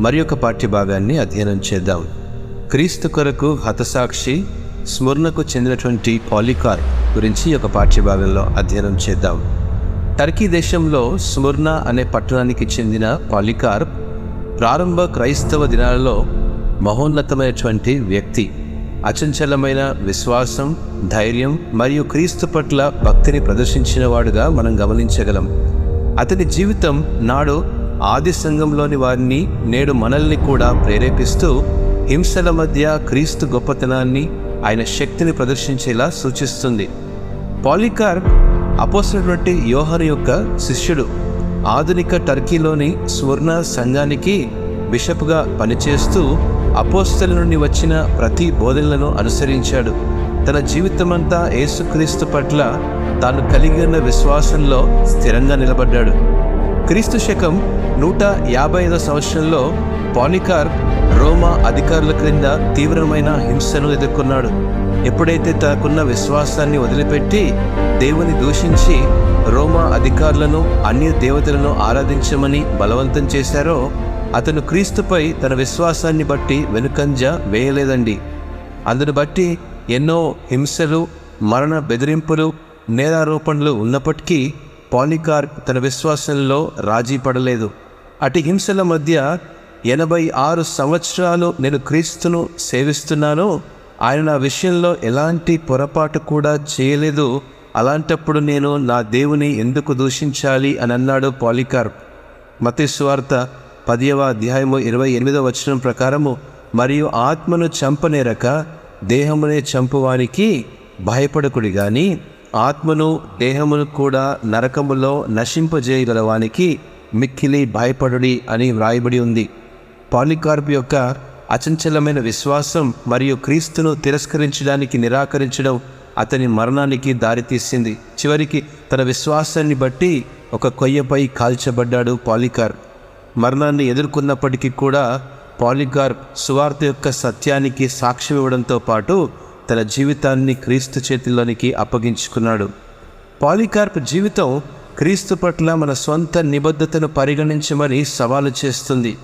మరి ఒక పాఠ్యభాగాన్ని అధ్యయనం చేద్దాం. క్రీస్తు కొరకు హతసాక్షి స్మరణకు చెందినటువంటి పాలికార్ గురించి ఒక పాఠ్యభాగంలో అధ్యయనం చేద్దాం. టర్కీ దేశంలో స్ముర్నా అనే పట్టణానికి చెందిన పాలికార్ ప్రారంభ క్రైస్తవ దినాలలో మహోన్నతమైనటువంటి వ్యక్తి. అచంచలమైన విశ్వాసం ధైర్యం మరియు క్రీస్తు పట్ల భక్తిని ప్రదర్శించినవాడుగా మనం గమనించగలం. అతని జీవితం నాడు ఆది సంఘంలోని వారిని నేడు మనల్ని కూడా ప్రేరేపిస్తూ హింసల మధ్య క్రీస్తు గొప్పతనాన్ని ఆయన శక్తిని ప్రదర్శించేలా సూచిస్తుంది. పాలికార్ అపోసినటువంటి యోహన్ యొక్క శిష్యుడు ఆధునిక టర్కీలోని స్వర్ణ సంఘానికి బిషప్గా పనిచేస్తూ అపోస్తల నుండి వచ్చిన ప్రతి బోధనలను అనుసరించాడు. తన జీవితమంతా యేసుక్రీస్తు పట్ల తాను కలిగి ఉన్న విశ్వాసంలో స్థిరంగా నిలబడ్డాడు. క్రీస్తు శకం నూట యాభై ఐదో సంవత్సరంలో పానికార్ రోమా అధికారుల క్రింద తీవ్రమైన హింసను ఎదుర్కొన్నాడు. ఎప్పుడైతే తనకున్న విశ్వాసాన్ని వదిలిపెట్టి దేవుని దూషించి రోమా అధికారులను అన్య దేవతలను ఆరాధించమని బలవంతం చేశారో అతను క్రీస్తుపై తన విశ్వాసాన్ని బట్టి వెనుకంజ వేయలేదండి. అందును బట్టి ఎన్నో హింసలు మరణ బెదిరింపులు నేరారోపణలు ఉన్నప్పటికీ పాలికార్ప్ తన విశ్వాసంలో రాజీ పడలేదు. అటు హింసల మధ్య ఎనభై ఆరు సంవత్సరాలు నేను క్రీస్తును సేవిస్తున్నాను ఆయన నా విషయంలో ఎలాంటి పొరపాటు కూడా చేయలేదు. అలాంటప్పుడు నేను నా దేవుని ఎందుకు దూషించాలి అని అన్నాడు పాలికార్ప్ మతేశ్వార్త పదియవ అధ్యాయము ఇరవై ఎనిమిదవ వచనం ప్రకారము మరియు ఆత్మను చంపనేరక దేహమునే చంపువానికి భయపడకుడి కానీ ఆత్మను దేహమును కూడా నరకములో నశింపజేయగలవానికి మిక్కిలి భయపడుడి అని వ్రాయబడి ఉంది. పాలికార్పు యొక్క అచంచలమైన విశ్వాసం మరియు క్రీస్తును తిరస్కరించడానికి నిరాకరించడం అతని మరణానికి దారితీసింది. చివరికి తన విశ్వాసాన్ని బట్టి ఒక కొయ్యపై కాల్చబడ్డాడు పాలికార్. మరణాన్ని ఎదుర్కొన్నప్పటికీ కూడా పాలికార్ సువార్త యొక్క సత్యానికి సాక్ష్యం ఇవ్వడంతో పాటు తన జీవితాన్ని క్రీస్తు చేతిలోనికి అప్పగించుకున్నాడు. పాలికార్ప్ జీవితం క్రీస్తు పట్ల మన సొంత నిబద్ధతను పరిగణించమని సవాలు చేస్తుంది.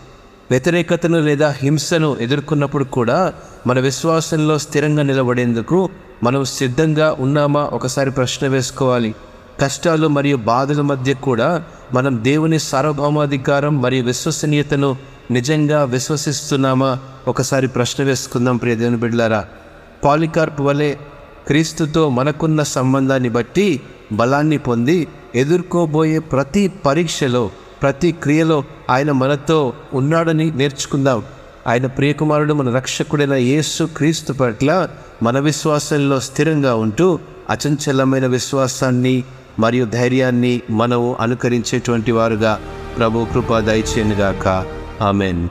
వ్యతిరేకతను లేదా హింసను ఎదుర్కొన్నప్పుడు కూడా మన విశ్వాసంలో స్థిరంగా నిలబడేందుకు మనం సిద్ధంగా ఉన్నామా? ఒకసారి ప్రశ్న వేసుకోవాలి. కష్టాలు మరియు బాధల మధ్య కూడా మనం దేవుని సార్వభౌమాధికారం మరియు విశ్వసనీయతను నిజంగా విశ్వసిస్తున్నామా? ఒకసారి ప్రశ్న వేసుకుందాం ప్రియ దేవుని బిడ్డలారా. పాలికార్ప్ వలె క్రీస్తుతో మనకున్న సంబంధాన్ని బట్టి బలాన్ని పొంది ఎదుర్కోబోయే ప్రతి పరీక్షలో ప్రతి క్రియలో ఆయన మనతో ఉన్నాడని నేర్చుకుందాం. ఆయన ప్రియకుమారుడు మన రక్షకుడైన యేసు క్రీస్తు పట్ల మన విశ్వాసంలో స్థిరంగా ఉంటూ అచంచలమైన విశ్వాసాన్ని మరియు ధైర్యాన్ని మనము అనుకరించేటువంటి వారుగా. ప్రభు కృప దయచేయనుగాక. ఆమెన్.